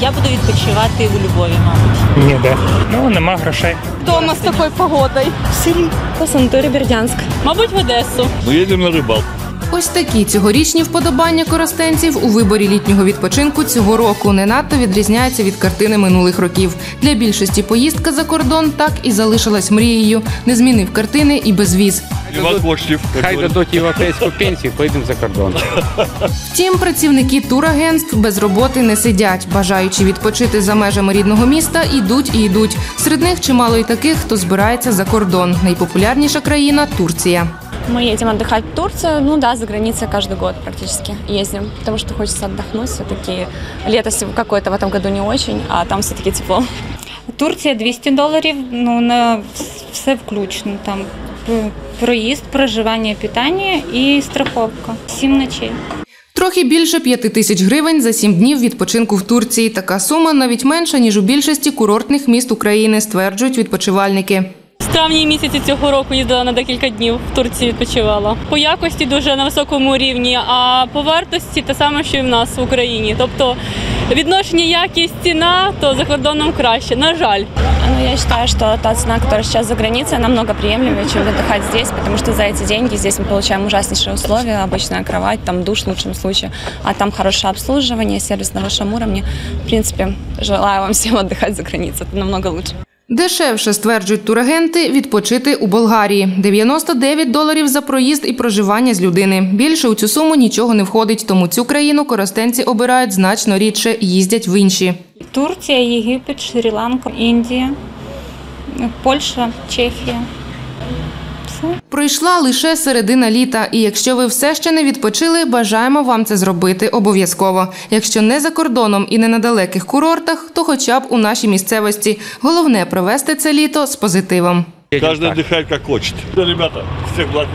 Я буду відпочивати у Львові, мабуть. Ніде. Ну, нема грошей. дома с такой погодой. По санаторію Бердянськ. Мабуть, в Одесу. Ми їдемо на рыбалку. Ось такі цьогорічні вподобання коростенців у виборі літнього відпочинку цього року не надто відрізняються від картини минулих років. Для більшості поїздка за кордон так і залишилась мрією. Не змінив картини і безвіз. Иван Хай дадуть європейську пенсію, поїдемо за кордон. Втім, працівники турагентств без роботи не сидять. Бажаючи відпочити за межами рідного міста, ідуть і йдуть. Серед них чимало й таких, хто збирається за кордон. Найпопулярніша країна Турція. Мы едем отдыхать в Турцию, ну да, за границей каждый год практически ездим, потому что хочется отдохнуть, все-таки лето сев- какое-то в этом году не очень, а там все-таки тепло. Турція 200 доларів, ну на все включно. Там п- проїзд, проживання, питання і страховка. Сім ночей. Трохи більше п'яти тисяч гривень за сім днів відпочинку в Турції. Така сума навіть менша ніж у більшості курортних міст України, стверджують відпочивальники. В травні місяці цього року їздила на декілька днів в Турції відпочивала. По якості дуже на високому рівні, а по вартості те саме, що і в нас в Україні. Тобто відношення якість ціна, то за кордоном краще. На жаль. Но я считаю, что та цена, которая сейчас за границей, намного приемлемее, чем отдыхать здесь, потому что за эти деньги здесь мы получаем ужаснейшие условия, обычная кровать, там душ в лучшем случае, а там хорошее обслуживание, сервис на высшем уровне. В принципе, желаю вам всем отдыхать за границей, это намного лучше. Дешевше, стверджують турагенти, відпочити у Болгарії. 99 доларів за проїзд і проживання з людини. Більше у цю суму нічого не входить, тому цю країну коростенці обирають значно рідше, їздять в інші. Турція, Єгипет, Шрі-Ланка, Індія, Польща, Чехія. Все. Пройшла лише середина літа, і якщо ви все ще не відпочили, бажаємо вам це зробити обов'язково. Якщо не за кордоном і не на далеких курортах, то хоча б у нашій місцевості. Головне провести це літо з позитивом. Кожен дихає як хоче. Ребята, всіх благ.